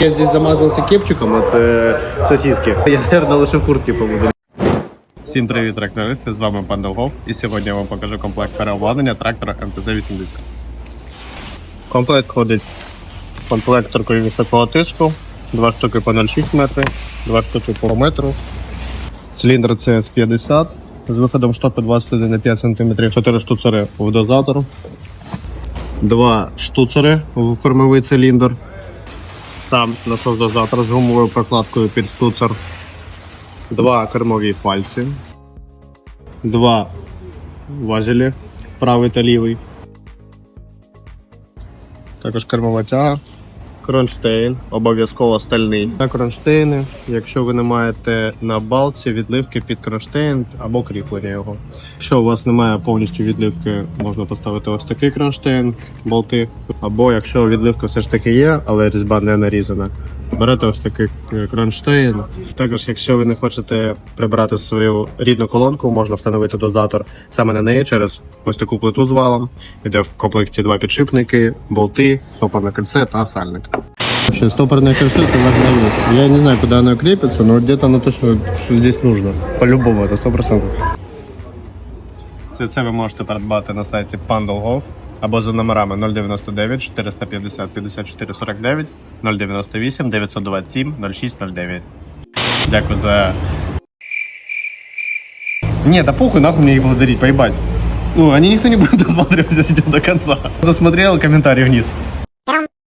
Я здесь замазался кепчиком от э, сосиски. Я, наверное, лучше в куртке побуду. Всім привіт, трактористи! З вами пан Долгов. І сьогодні я вам покажу комплект переобладнання трактора МТЗ-80. Комплект входить комплекторкою високого тиску, два штуки по 0,6 метри, два штуки по метру. Циліндр CS50 з виходом штоку 21,5 см, 4 штуцери в дозатор, два штуцери в кормовий циліндр, сам насос дозатор з гумовою прокладкою під штуцер, два кермові пальці, два важелі, правий та лівий. Також кермова тяга, кронштейн, обов'язково стальний. На кронштейни, якщо ви не маєте на балці відливки під кронштейн або кріплення його. Якщо у вас немає повністю відливки, можна поставити ось такий кронштейн, болти. Або якщо відливка все ж таки є, але різьба не нарізана, берете ось такий е, кронштейн. Також, якщо ви не хочете прибрати свою рідну колонку, можна встановити дозатор саме на неї через ось таку плиту з валом. Іде в комплекті два підшипники, болти, стопорне кольце та сальник. Вообще, это важная вещь. Я не знаю, куда оно крепится, но где-то оно точно здесь нужно. По-любому, это 100%. Це, ви можете придбати на сайті Pandal.gov або за номерами 099 450 54 49 098 927 0609. Дякую за. Не, да похуй, нахуй мне их благодарить, поебать. Ну, они никто не будет досматривать, если до конца. Досмотрел, комментарий вниз.